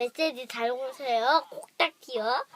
메시지 잘 오세요. 꼭딱지요.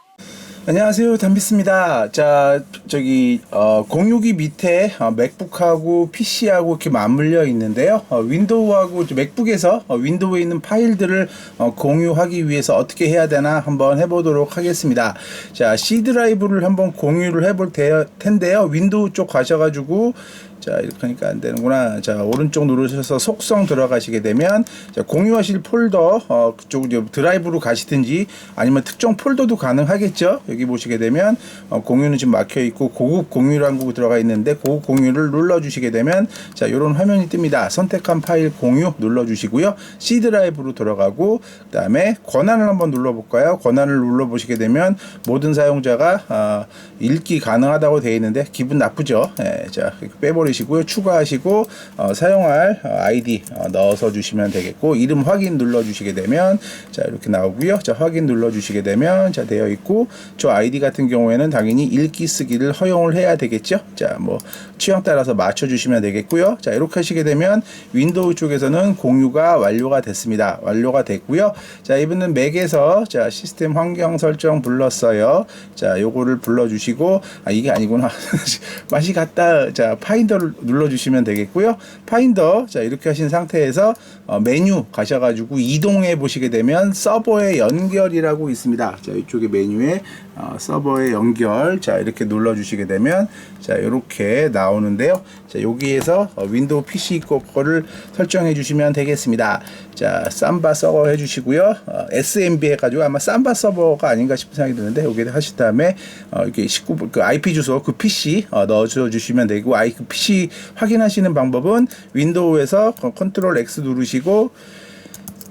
안녕하세요 담비스입니다. 자 저기 어, 공유기 밑에 어, 맥북하고 PC하고 이렇게 맞물려 있는데요. 어, 윈도우하고 저 맥북에서 어, 윈도우에 있는 파일들을 어, 공유하기 위해서 어떻게 해야 되나 한번 해보도록 하겠습니다. 자 C 드라이브를 한번 공유를 해볼 테- 텐데요. 윈도우 쪽 가셔가지고 자 이렇게 하니까 안 되는구나. 자 오른쪽 누르셔서 속성 들어가시게 되면 자, 공유하실 폴더 어, 그쪽 드라이브로 가시든지 아니면 특정 폴더도 가능하겠죠. 여기 보시게 되면 어, 공유는 지금 막혀 있고 고급 공유라는 거 들어가 있는데 고급 공유를 눌러 주시게 되면 자 이런 화면이 뜹니다. 선택한 파일 공유 눌러 주시고요. C 드라이브로 들어가고 그다음에 권한을 한번 눌러 볼까요? 권한을 눌러 보시게 되면 모든 사용자가 어, 읽기 가능하다고 되어 있는데 기분 나쁘죠. 예, 자 빼버리시고요. 추가하시고 어, 사용할 어, 아이디 어, 넣어서 주시면 되겠고 이름 확인 눌러 주시게 되면 자 이렇게 나오고요. 자 확인 눌러 주시게 되면 자 되어 있고 저 아이디 같은 경우에는 당연히 읽기 쓰기를 허용을 해야 되겠죠. 자 뭐 취향 따라서 맞춰 주시면 되겠고요. 자 이렇게 하시게 되면 윈도우 쪽에서는 공유가 완료가 됐습니다. 완료가 됐고요. 자 이번엔 맥에서 자 시스템 환경 설정 불렀어요. 자 요거를 불러 주시고 아 이게 아니구나. 맛이 같다. 자 파인더를 눌러 주시면 되겠고요. 파인더 자 이렇게 하신 상태에서 어, 메뉴 가셔 가지고 이동해 보시게 되면 서버의 연결이라고 있습니다. 자 이쪽에 메뉴에 어, 서버의 연결 자 이렇게 눌러 주시게 되면 자 이렇게 나오는데요. 자 여기에서 어, 윈도우 PC 거를 설정해 주시면 되겠습니다. 자 삼바 서버 해 주시고요. 어, SMB 해가지고 아마 삼바 서버가 아닌가 싶은 생각이 드는데 여기 하신 다음에 어, 이렇게 19, 그 IP 주소 그 PC 어, 넣어줘 주시면 되고 아이 그 PC 확인하시는 방법은 윈도우에서 어, 컨트롤 X 누르시고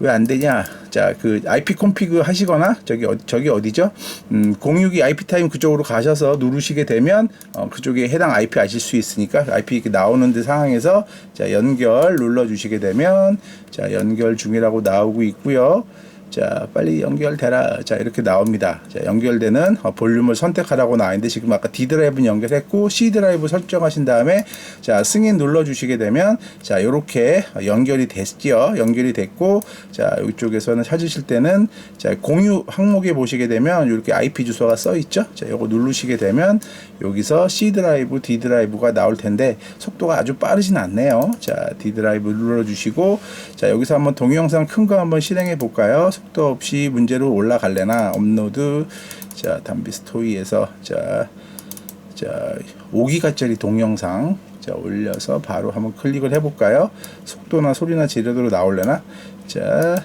왜 안 되냐? 자, 그 IP 콘피그 하시거나 저기 어, 저기 어디죠? 음, 062 IP 타임 그쪽으로 가셔서 누르시게 되면 어, 그쪽에 해당 IP 아실 수 있으니까 IP 이렇게 나오는 데 상황에서 자, 연결 눌러 주시게 되면 자, 연결 중이라고 나오고 있고요. 자, 빨리 연결되라. 자, 이렇게 나옵니다. 자, 연결되는 어, 볼륨을 선택하라고 나왔는데 지금 아까 D 드라이브는 연결했고 C 드라이브 설정하신 다음에 자, 승인 눌러 주시게 되면 자, 요렇게 연결이 됐죠. 연결이 됐고 자, 이쪽에서는 찾으실 때는 자, 공유 항목에 보시게 되면 이렇게 IP 주소가 써 있죠. 자, 요거 누르시게 되면 여기서 C 드라이브, D 드라이브가 나올 텐데 속도가 아주 빠르진 않네요. 자, D 드라이브 눌러 주시고 자, 여기서 한번 동영상 큰 거 한번 실행해 볼까요? 속도 없이 문제로 올라갈래나 업로드 자, 담비 스토리에서 자, 자, 5기가짜리 동영상 자, 올려서 바로 한번 클릭을 해 볼까요? 속도나 소리나 제대로 나올래나? 자,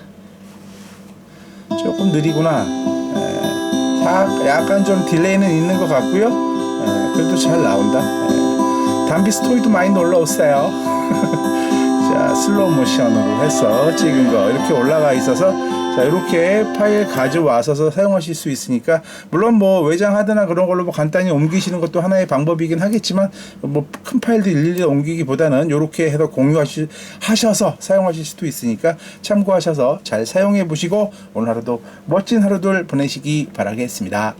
조금 느리구나. 에, 사- 약간 좀 딜레이는 있는 것 같고요. 에, 그래도 잘 나온다. 에, 담비 스토리도 많이 놀러 오세요. 자, 슬로우 모션으로 해서 찍은 거 이렇게 올라가 있어서 자, 이렇게 파일 가져와서 사용하실 수 있으니까 물론 뭐 외장 하드나 그런 걸로 뭐 간단히 옮기시는 것도 하나의 방법이긴 하겠지만 뭐 큰 파일들 일일이 옮기기보다는 이렇게 해서 공유하시 하셔서 사용하실 수도 있으니까 참고하셔서 잘 사용해 보시고 오늘 하루도 멋진 하루들 보내시기 바라겠습니다.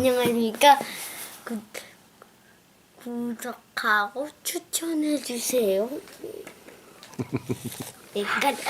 안녕하십니까. 구, 구독하고 추천해 주세요. 여기까지.